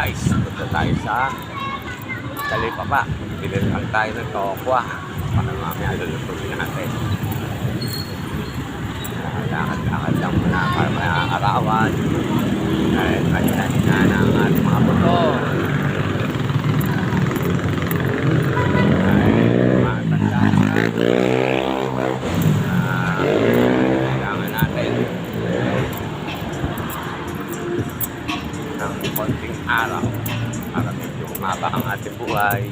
guys, punta tayo sa Talipapa. Bili lang tayo ng tokwa. Para mamaya lulutuin natin. Buhay.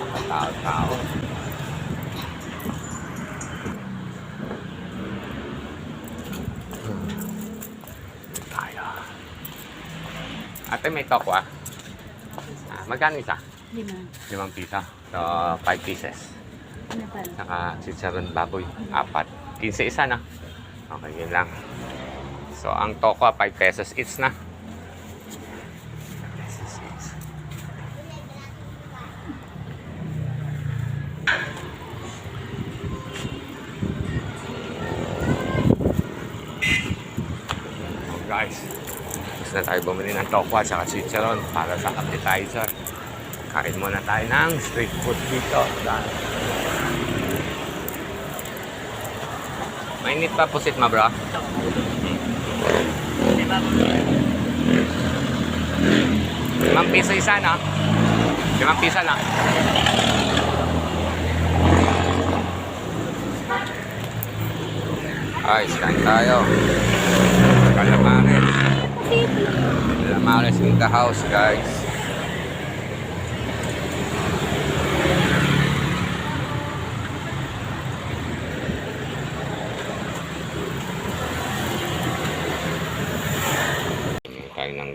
Makatao-tao. Tayo. Ate, may tokwa. Ah, magkano isa? Lima. Limang piso. So, 5 pieces. Ano pala? Saka chicharon baboy, apat. 15 isa na. Okay, yun lang. So, ang toko, 5 pesos each na. Gusto na tayo bumili ng tokwa at chicharon para sa appetizer. Kain muna tayo ng street food dito. Mainit pa pusit ma bro? Limang piso isa no? Limang piso lang. Ay, kain tayo. Calamares. Calamares in the house, guys. Tayo ng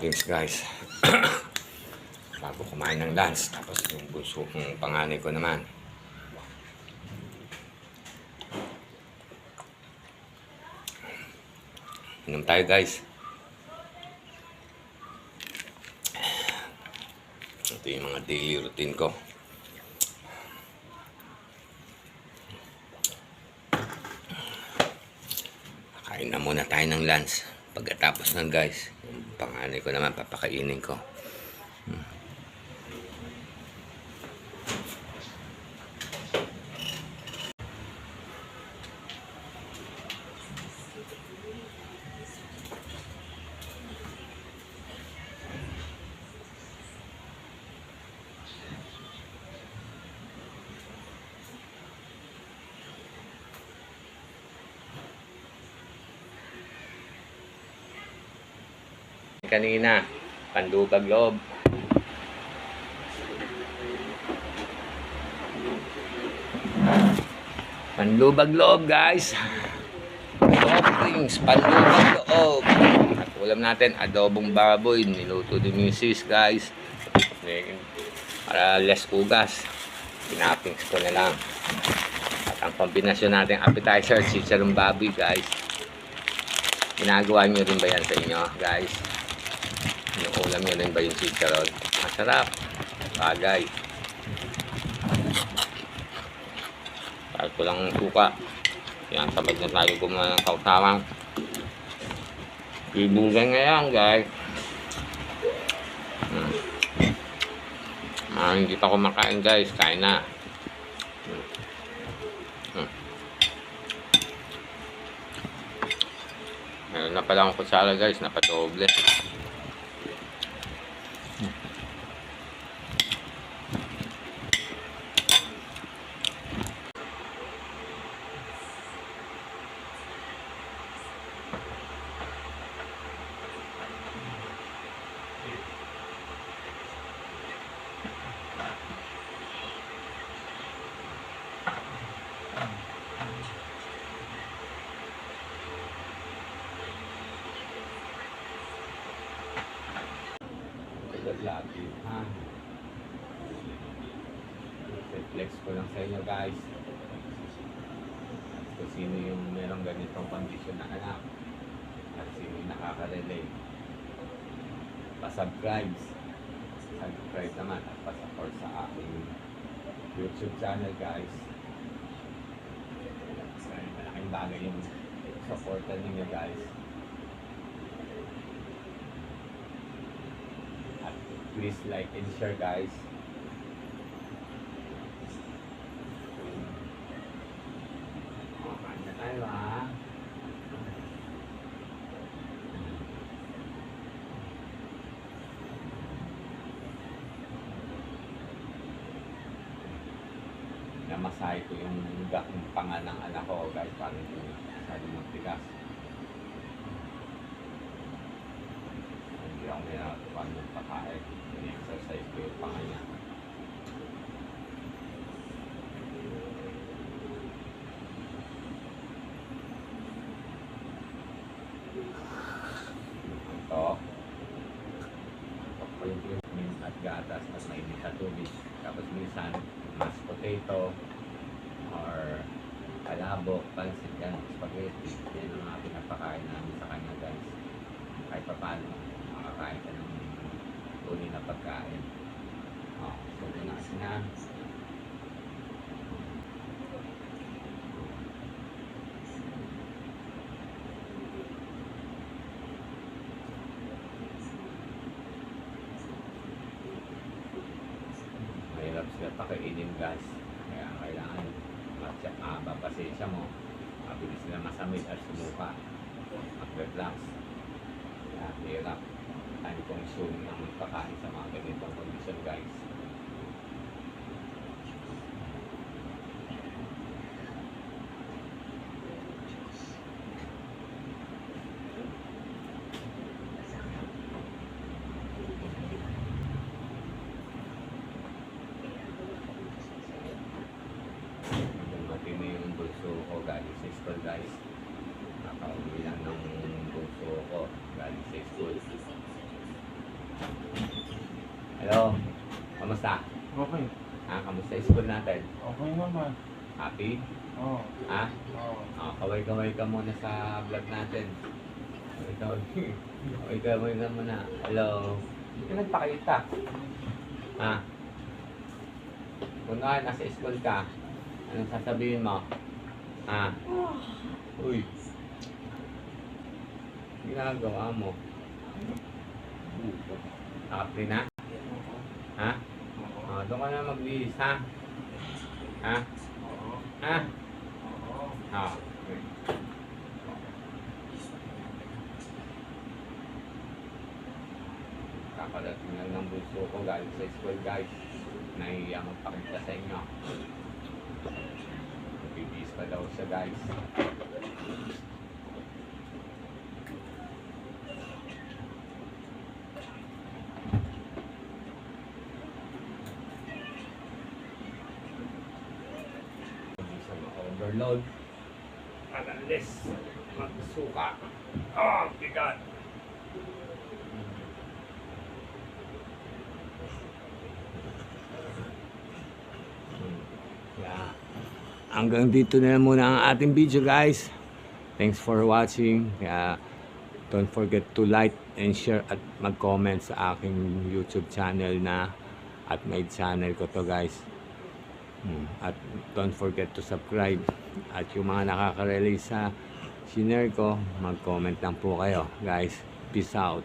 drinks guys. Bago kumain ng lunch. Tapos yung bunso, yung panganay ko naman. Inom tayo guys. Ito yung mga daily routine ko. Kain na muna tayo ng lunch. Pagkatapos ng guys, yung panganay ko naman, papakainin ko. Hmm. Kanina, pandubag loob. Panlubag loob, guys. Offerings, panlubag loob. At ulam natin, adobong baboy. Niluto ni Mrs. guys. Para less ugas. Pinapings ko na lang. At ang kombinasyon natin, appetizer, chicharong baboy, guys. Ginagawa nyo rin ba yan sa inyo, guys? Yung ulam nyo rin ba yung chicharon? Masarap. Bagay. Kahit ko lang ang suka. Yan, sabay na tayo gumawa ng kautawang. Ibugan ngayon, guys. Hmm. Ah, hindi pa kumakain, guys. Kain na. Hmm. Hmm. Meron na pala akong kutsara, guys. Napadoble. guys kung sino yung merong ganitong kondisyon na anak at sino yung nakaka-relate. Pa-subscribe subscribe naman at pa-support sa aking youtube channel guys. Malaking bagay yung supportan ninyo guys. At please like and share guys. Namasahe ko yung yung panga ng anak ko guys para hindi masyado magtigas. Hindi ako nilatuan ng pakain. Ini-exercise ko yung panga niya. Gatas at mainit na tubig. Tapos minsan, mashed potato kalabok, pansit yan, spaghetti. Yan ang mga pinapakain namin sa kanya guys. Kahit pa paano, makakain ka ng tunay na pagkain. Oh, so tunas na. Mahirap sila pakainin guys. Kaya kailangan matya, ah, papasensya mo. Mabilis sila masamit at sumuka. Mag-relax. Hirap. Time consuming ang magpakain sa mga ganitong condition guys. Dumating na yung bulso ko galing sa school guys. Nakauwi lang ng bulso ko galing sa school. Hello, kamusta? Okay. Ah, kamusta yung school natin? Okay naman. Happy? Oo. Ha? Oo. Ah, kaway-kaway ka muna sa vlog natin. Ikaw, kaway-kaway ka muna. Hello. Hindi ka nagpakita. Ha? Kung nga, nasa school ka, anong sasabihin mo? Ha? Uy. Ginagawa mo. Nakapli na? Ha? Oh, doon ka na maglihis, ha? Ha? Ha? Oo. Ah. Kakalating lang ng bulso ko galing sa school guys. Nahiya magpakita sa inyo. Bibis pa daw siya guys. At unless magsuka. Oh, bigat! Hanggang dito na muna ang ating video guys. Thanks for watching. Kaya don't forget to like and share at mag-comment sa aking YouTube channel na at may channel ko to guys. Hmm. At don't forget to subscribe. At yung mga nakaka-release sa shinare ko, mag-comment lang po kayo guys. Peace out.